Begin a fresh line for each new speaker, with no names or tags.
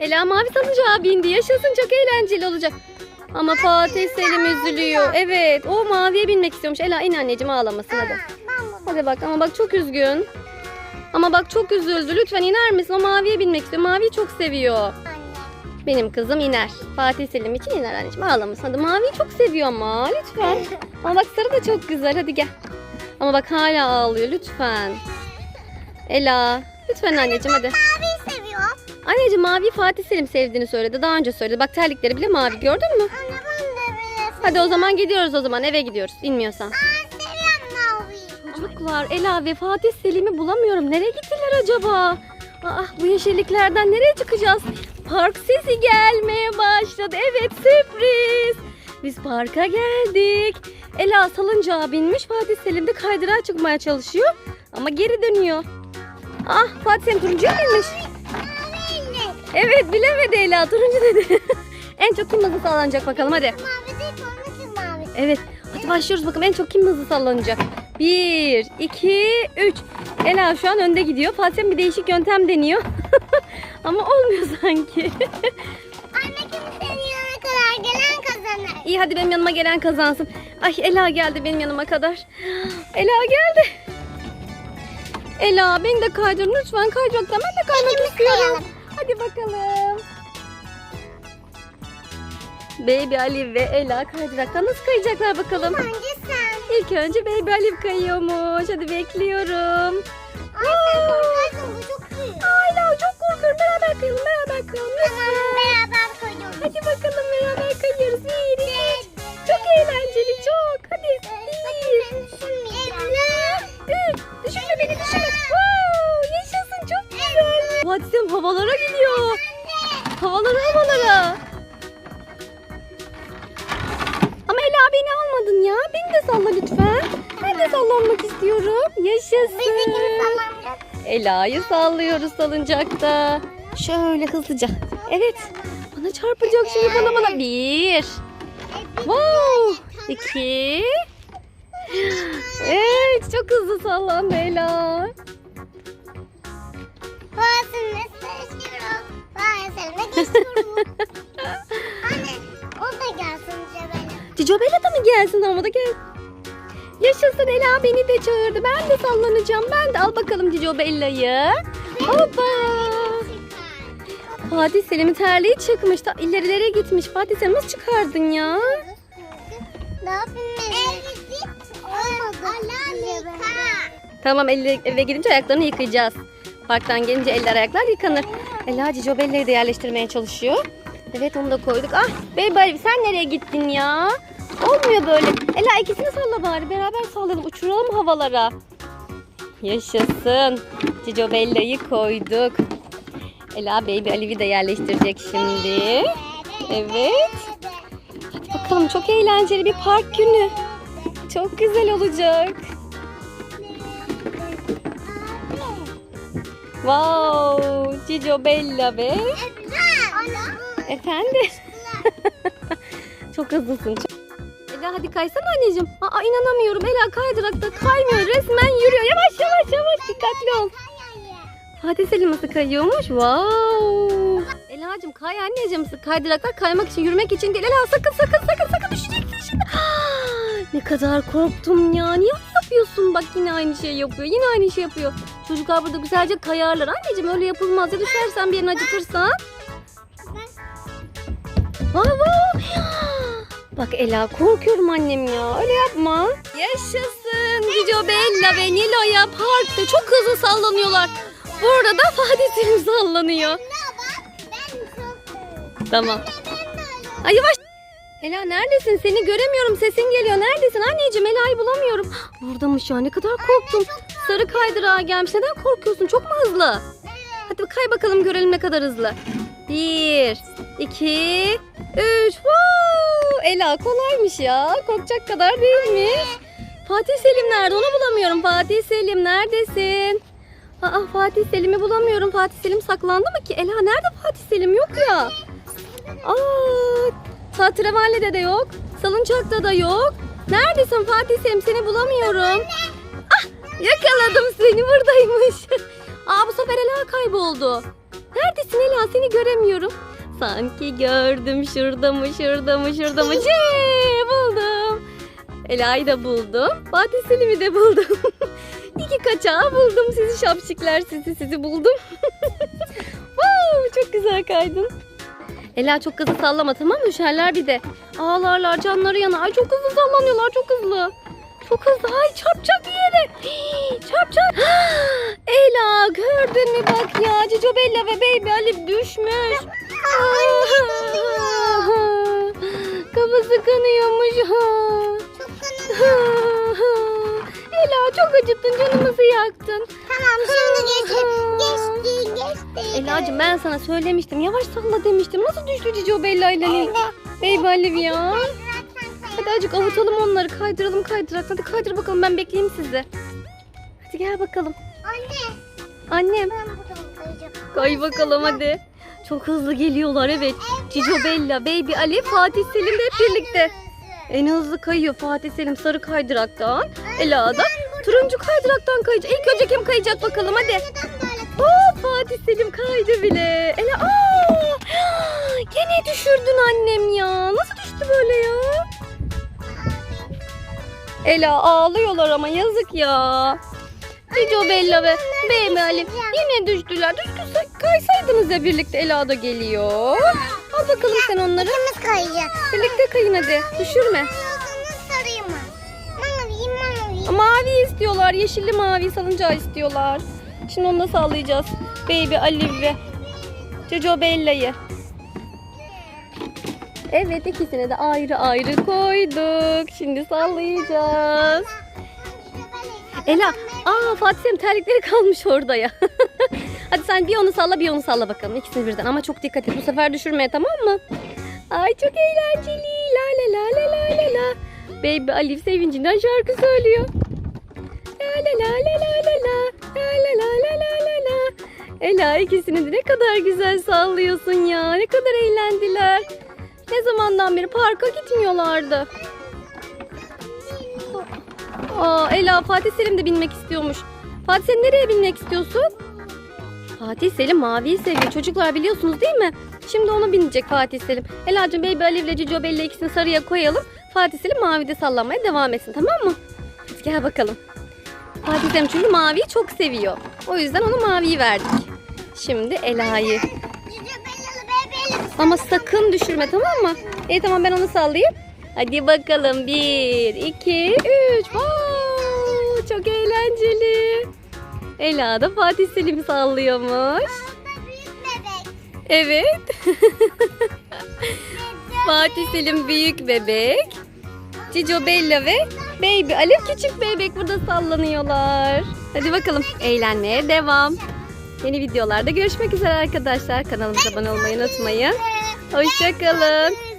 Ela mavi salıncağa bindi. Yaşasın çok eğlenceli olacak. Ama Fatih Selim üzülüyor. Evet o maviye binmek istiyormuş. Ela in anneciğim ağlamasın hadi. Hadi bak ama bak çok üzgün. Ama bak çok üzüldü. Lütfen iner misin? O maviye binmek istiyor. Maviyi çok seviyor.
Anne.
Benim kızım iner. Fatih Selim için iner anneciğim. Ağlamasın. Hadi maviyi çok seviyor ama. Lütfen. Ama bak sarı da çok güzel. Hadi gel. Ama bak hala ağlıyor. Lütfen. Ela. Lütfen anneciğim hadi. Anneciğim mavi Fatih Selim sevdiğini söyledi. Daha önce söyledi. Bak terlikleri bile mavi. Gördün mü?
Anne ben de bile
Hadi o zaman gidiyoruz o zaman. Eve gidiyoruz. İnmiyorsan.
Ben seviyorum maviyi.
Çocuklar Ela ve Fatih Selim'i bulamıyorum. Nereye gittiler acaba? Aa, bu yeşilliklerden nereye çıkacağız? Park sesi gelmeye başladı. Evet sürpriz. Biz parka geldik. Ela salıncağa binmiş. Fatih Selim de kaydırağa çıkmaya çalışıyor. Ama geri dönüyor. Ah Fatih Selim turuncuya binmiş. Evet bilemedi Ela turuncu dedi. en çok kim hızlı sallanacak bakalım hadi.
Mavi değil kırmızı mavi.
Evet. Hadi başlıyoruz bakalım en çok kim hızlı sallanacak. 1, 2, 3. Ela şu an önde gidiyor. Fatih bir değişik yöntem deniyor. Ama olmuyor sanki.
Anne kimsenin yanına kadar gelen kazanır.
İyi hadi benim yanıma gelen kazansın. Ay Ela geldi benim yanıma kadar. Ela geldi. Ela beni de kaydır lütfen kaydıraktan ben de kaymak istiyorum.
kayalım.
Hadi bakalım. Baby Ali ve Ela kaydıraktan nasıl kayacaklar bakalım.
Önce sen.
İlk önce Baby Alif kayıyormuş. Hadi bekliyorum.
Ay sen korkarsın bu çok büyük.
Hala çok korkuyorum. Beraber kayalım, beraber kayalım.
Tamam beraber koyuyoruz.
Hadi bakalım beraber kayıyoruz. Salla lütfen. Ben de sallanmak istiyorum. Yaşasın. Ela'yı sallıyoruz salıncakta. Şöyle hızlıca. Evet. Bana çarpacak şimdi bana bana. Bir. Wow. İki. Evet çok hızlı sallandı Ela.
Bazısını seçiyorum. Bazısını geçiyorum. Anne o da gelsin cebele.
Cico Bella da mı gelsin ama da gel. Yaşasın Ela beni de çağırdı. Ben de sallanacağım. Ben de al bakalım Cico Bella'yı. Hoppa. Fatih Selim'in terliği çıkmış. Ta ilerilere gitmiş. Fatih Selim nasıl çıkardın ya?
Ne yapayım Olmadı.
Tamam elle, eve gidince ayaklarını yıkayacağız. Parktan gelince eller ayaklar yıkanır. Ela Cico Bella'yı da yerleştirmeye çalışıyor. Evet onu da koyduk. Ah Baby Arif, sen nereye gittin ya? Olmuyor böyle. Ela ikisini salla bari. Beraber sallayalım. Uçuralım havalara. Yaşasın. Cico Bella'yı koyduk. Ela Baby Aliv'i de yerleştirecek şimdi. Evet. Hadi bakalım çok eğlenceli bir park günü. Çok güzel olacak. Wow, Cicio Bella ve efendim. Çok hızlısın. Çok... Ela hadi kaysana anneciğim. Aa inanamıyorum. Ela kaydırakta kaymıyor. Resmen yürüyor. Yavaş yavaş yavaş dikkatli ol. Fatih Selim nasıl kayıyormuş? Wow. Ela'cığım kay anneciğim. Kaydıraklar kaymak için, yürümek için değil. Ela sakın sakın sakın sakın düşeceksin şimdi. ne kadar korktum ya. Niye yapıyorsun? Bak yine aynı şey yapıyor. Yine aynı şey yapıyor. Çocuklar burada güzelce kayarlar. Anneciğim öyle yapılmaz. Ya düşersen bir yerini acıtırsan. Vay vay. Bak Ela korkuyorum annem ya. Öyle yapma. Yaşasın. Cicio Bella ve Nilo'ya parkta çok hızlı sallanıyorlar. Burada da Fatih Selim sallanıyor. Tamam. Ay yavaş. Ela neredesin? Seni göremiyorum. Sesin geliyor. Neredesin? Anneciğim Ela'yı bulamıyorum. Buradaymış ya. Ne kadar korktum. Sarı kaydırağa gelmiş. Neden korkuyorsun? Çok mu hızlı? Hadi kay bakalım görelim ne kadar hızlı. Bir, iki, üç. Wow! Ela kolaymış ya. Korkacak kadar değilmiş. Fatih Selim nerede? Onu bulamıyorum. Fatih Selim neredesin? Aa Fatih Selim'i bulamıyorum. Fatih Selim saklandı mı ki? Ela nerede Fatih Selim? Yok ya. Aa, Tahterevalli'de de yok. Salıncakta da yok. Neredesin Fatih Selim? Seni bulamıyorum. Ah yakaladım seni buradaymış. Aa bu sefer Ela kayboldu. Neredesin Ela? seni göremiyorum. Sanki gördüm şurada mı şurada mı şurada mı. Cee, buldum. Ela'yı da buldum. Fatih Selim'i de buldum. İki kaçağı buldum. Sizi şapşikler sizi sizi buldum. wow, çok güzel kaydın. Ela çok hızlı sallama tamam mı? Düşerler bir de. Ağlarlar canları yanar. Ay çok hızlı sallanıyorlar çok hızlı. Çok hızlı. Ay çarpacak bir yere. Hii, çarpacak. Ela gördün mü bak ya. Cico Bella ve Baby Ali düşmüş. Kafası kanıyormuş.
Çok kanım.
Ela çok acıttın canımızı yaktın.
Tamam şimdi geçti. Geçti geçti.
Ela'cığım ben sana söylemiştim. Yavaş salla demiştim. Nasıl düştü Cico Bella ile? Baby Ali ya. Hadi azıcık avutalım onları. Kaydıralım kaydırak. Hadi kaydır bakalım ben bekleyeyim sizi. Hadi gel bakalım.
Anne
Annem.
ben buradan kayacağım.
Kay bakalım hadi. Çok hızlı geliyorlar evet. Cico Bella, Baby Ali, Fatih Selim de hep birlikte. En hızlı kayıyor Fatih Selim sarı kaydıraktan. Ela da turuncu kaydıraktan kayacak. İlk önce kim kayacak bakalım hadi. Oo, Fatih Selim kaydı bile. Ela aa! Gene düşürdün annem ya. Nasıl düştü böyle ya? Ela ağlıyorlar ama yazık ya. Cico Bella ve Baby Ali yine düştüler. Düzgün kaysaydınız ya birlikte Ela da geliyor. Al bakalım sen onları.
İkimiz kayacağız.
Birlikte kayın hadi. Düşürme.
Sarayım mı? Mavi mavi.
Mavi istiyorlar. Yeşilli mavi salıncağı istiyorlar. Şimdi onu da sallayacağız. Baby Ali ve Jojo Bella'yı. Evet ikisini de ayrı ayrı koyduk. Şimdi sallayacağız. Ela, aa Fatih Selim terlikleri kalmış orada ya. Hadi sen bir onu salla bir onu salla bakalım. İkisini birden ama çok dikkat et. Bu sefer düşürmeye tamam mı? Ay çok eğlenceli. La la la la la la la. Baby Alif sevincinden şarkı söylüyor. La la la la la la la. La la la la la la la. Ela ikisini de ne kadar güzel sallıyorsun ya. Ne kadar eğlendiler. Ne zamandan beri parka gitmiyorlardı. Aa Ela Fatih Selim de binmek istiyormuş. Fatih Selim nereye binmek istiyorsun? Fatih Selim maviyi seviyor. Çocuklar biliyorsunuz değil mi? Şimdi onu binecek Fatih Selim. Ela'cığım Baby Ali ile Cico Bella ikisini sarıya koyalım. Fatih Selim mavide sallanmaya devam etsin tamam mı? Hadi gel bakalım. Fatih Selim çünkü maviyi çok seviyor. O yüzden ona maviyi verdik. Şimdi Ela'yı. Ama sakın düşürme tamam mı? İyi tamam ben onu sallayayım. Hadi bakalım. Bir, iki, üç. Wow, çok eğlenceli. Ela da Fatih Selim'i sallıyormuş. Evet. Fatih Selim büyük bebek. Cico Bella ve Baby Alif küçük bebek burada sallanıyorlar. Hadi bakalım eğlenmeye devam. Yeni videolarda görüşmek üzere arkadaşlar. Kanalımıza abone olmayı unutmayın. Hoşçakalın.